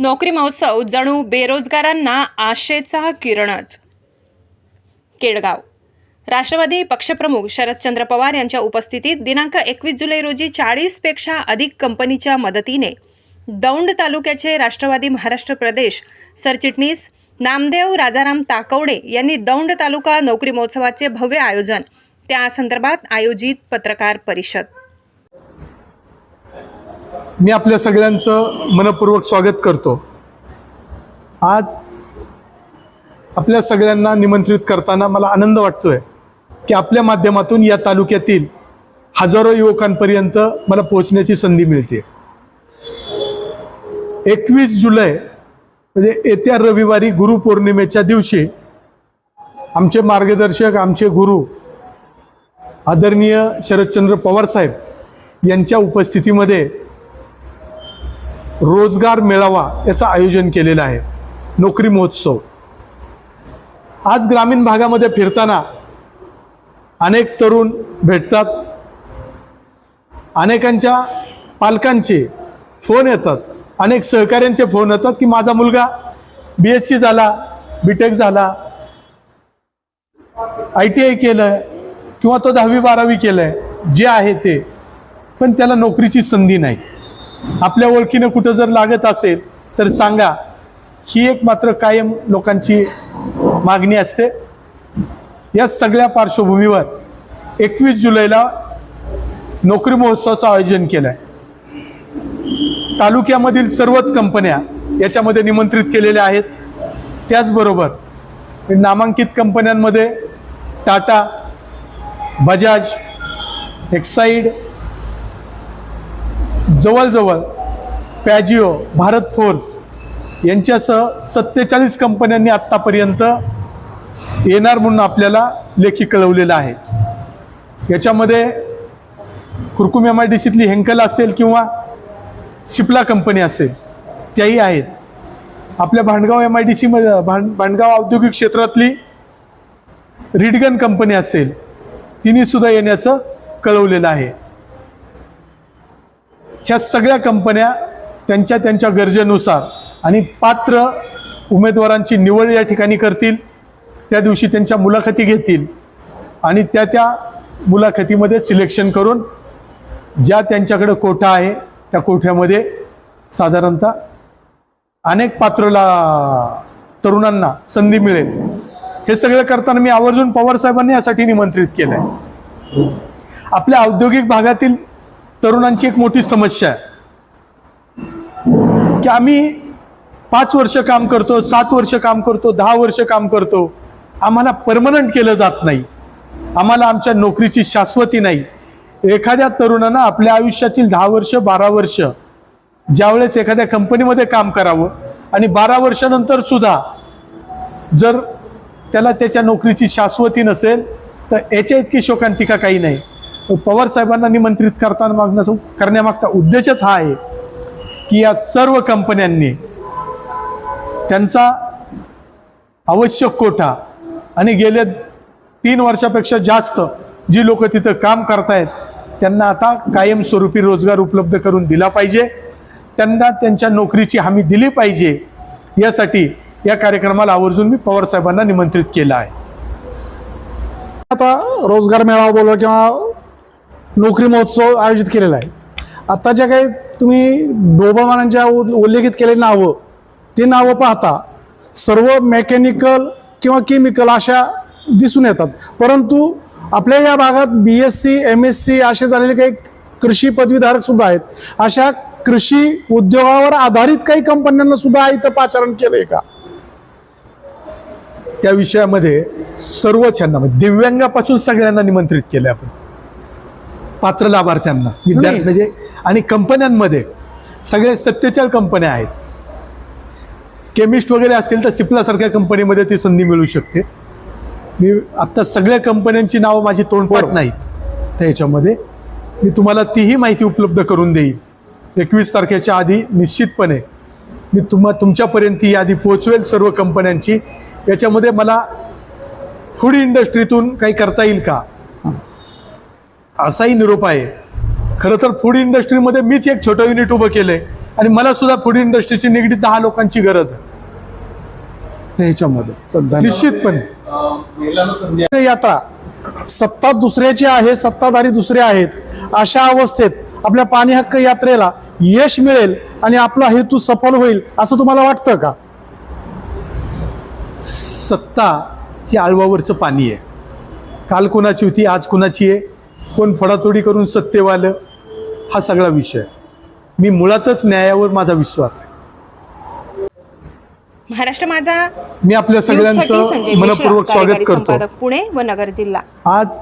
नोकरी महोत्सव जणू बेरोजगारांना आशेचा किरणच. केडगाव. राष्ट्रवादी पक्षप्रमुख शरदचंद्र पवार यांच्या उपस्थितीत दिनांक एकवीस जुलै रोजी चाळीसपेक्षा अधिक कंपनीच्या मदतीने दौंड तालुक्याचे राष्ट्रवादी महाराष्ट्र प्रदेश सरचिटणीस नामदेव राजाराम ताकवडे यांनी दौंड तालुका नोकरी महोत्सवाचे भव्य आयोजन त्या संदर्भात आयोजित पत्रकार परिषद. मी आपल्या सगळ्यांचं मनपूर्वक स्वागत करतो. आज आपल्या सगळ्यांना निमंत्रित करताना मला आनंद वाटतोय की आपल्या माध्यमातून या तालुक्यातील हजारो युवकांपर्यंत मला पोहोचण्याची संधी मिळते. एकवीस जुलै म्हणजे येत्या रविवारी गुरुपौर्णिमेच्या दिवशी आमचे मार्गदर्शक आमचे गुरु आदरणीय शरदचंद्र पवार साहेब यांच्या उपस्थितीमध्ये रोजगार मेळावा याचं आयोजन केलेलं आहे. नोकरी महोत्सव. आज ग्रामीण भागामध्ये फिरताना अनेक तरुण भेटतात. अनेकांच्या पालकांचे फोन येतात. अनेक सहकाऱ्यांचे फोन येतात की माझा मुलगा बी एस सी झाला बी टेक झाला आय टी आय केलं किंवा तो दहावी बारावी केलं आहे जे आहे ते. पण त्याला नोकरीची संधी नाही. आपल्या ओळखीनं कुठं जर लागत असेल तर सांगा. ही एक मात्र कायम लोकांची मागणी असते. या सगळ्या पार्श्वभूमीवर एकवीस जुलैला नोकरी महोत्सवाचं आयोजन केलं आहे तालुक्यामधील सर्वच कंपन्या याच्यामध्ये निमंत्रित केलेल्या आहेत. त्याचबरोबर नामांकित कंपन्यांमध्ये टाटा बजाज एक्साईड जवळजवळ पॅजिओ भारत फोर्स यांच्यासह सत्तेचाळीस कंपन्यांनी आत्तापर्यंत येणार म्हणून आपल्याला लेखी कळवलेलं आहे. याच्यामध्ये कुरकुम एम आय डी सीतली हेंकल असेल किंवा सिप्ला कंपनी असेल त्याही आहेत. आपल्या भांडगाव एम आय डी सीमध्ये भांड भांडगाव औद्योगिक क्षेत्रातली रिडगन कंपनी असेल तिनेसुद्धा येण्याचं कळवलेलं आहे. ह्या सगळ्या कंपन्या त्यांच्या त्यांच्या गरजेनुसार आणि पात्र उमेदवारांची निवड या ठिकाणी करतील त्या दिवशी त्यांच्या मुलाखती घेतील आणि त्या त्या मुलाखतीमध्ये सिलेक्शन करून ज्या त्यांच्याकडे कोठा आहे त्या कोठ्यामध्ये साधारणतः अनेक पात्रला तरुणांना संधी मिळेल. हे सगळं करताना मी आवर्जून पवार साहेबांनी यासाठी निमंत्रित केलं आहे आपल्या औद्योगिक भागातील तरुणांची एक मोठी समस्या आहे. की आम्ही पाच वर्ष काम करतो सात वर्ष काम करतो दहा वर्ष काम करतो. आम्हाला परमनंट केलं जात नाही. आम्हाला आमच्या नोकरीची शाश्वती नाही. एखाद्या तरुणांना आपल्या आयुष्यातील दहा वर्ष बारा वर्ष ज्यावेळेस एखाद्या कंपनीमध्ये काम करावं आणि बारा वर्षानंतर सुद्धा जर त्याला त्याच्या नोकरीची शाश्वती नसेल तर याच्या इतकी शोकांतिका काही नाही. पवार साहेबांना निमंत्रित करताना मागण्याचा करण्यामागचा उद्देशच हा आहे की या सर्व कंपन्यांनी त्यांचा आवश्यक कोठा आणि गेले तीन वर्षापेक्षा जास्त जी लोक तिथं काम करतायत त्यांना आता कायमस्वरूपी रोजगार उपलब्ध करून दिला पाहिजे. त्यांना त्यांच्या नोकरीची हमी दिली पाहिजे. यासाठी या कार्यक्रमाला आवर्जून मी पवार साहेबांना निमंत्रित केलं आहे. आता रोजगार मेळावा बोलवा किंवा नोकरी महोत्सव आयोजित केलेला आहे. आता ज्या काही तुम्ही डोबामानांच्या उल्लेखित केलेली नावं ती नावं पाहता सर्व मेकॅनिकल किंवा केमिकल अशा दिसून येतात. परंतु आपल्या या भागात B S C M S C असे झालेले काही कृषी पदवीधारक सुद्धा आहेत. अशा कृषी उद्योगावर आधारित काही कंपन्यांना सुद्धा इथं पाचारण केलंय का? त्या विषयामध्ये सर्वच यांना म्हणजे दिव्यांगापासून सगळ्यांना निमंत्रित केलं आपण. पात्र लाभार्थ्यांना विद्यार्थी म्हणजे आणि कंपन्यांमध्ये सगळे सत्तेचाळीस कंपन्या आहेत. केमिस्ट वगैरे असतील तर सिप्लासारख्या कंपनीमध्ये ती संधी मिळू शकते. मी आत्ता सगळ्या कंपन्यांची नावं माझी तोंडपाठ नाहीत. त्या ह्याच्यामध्ये मी तुम्हाला तीही माहिती उपलब्ध करून देईन. एकवीस तारखेच्या आधी निश्चितपणे मी तुम्हा तुमच्यापर्यंत ही यादी पोचवेल सर्व कंपन्यांची. याच्यामध्ये मला फूड इंडस्ट्रीतून काही करता येईल का? असाही निरोप आहे. खरं तर फूड इंडस्ट्रीमध्ये मीच एक छोटं युनिट उभं केलं आहे आणि मला सुद्धा फूड इंडस्ट्रीशी निगडीत दहा लोकांची गरज आहे. ह्याच्यामध्ये. निश्चितपणे. यात्रा सत्ता दुसऱ्याची आहे सत्ताधारी दुसरे आहेत. अशा अवस्थेत आपल्या पाणी हक्क यात्रेला यश मिळेल आणि आपला हेतू सफल होईल असं तुम्हाला वाटतं का? सत्ता ही आळवावरचं पाणी आहे. काल कोणाची होती आज कोणाची आहे? कोण फडातोडी करून सत्तेवालं हा सगळा विषय. मी मुळातच न्यायावर माझा विश्वास आहे. महाराष्ट्र माझा मी आपल्या सगळ्यांचं मनपूर्वक स्वागत करतो. पुणे व नगर जिल्हा. आज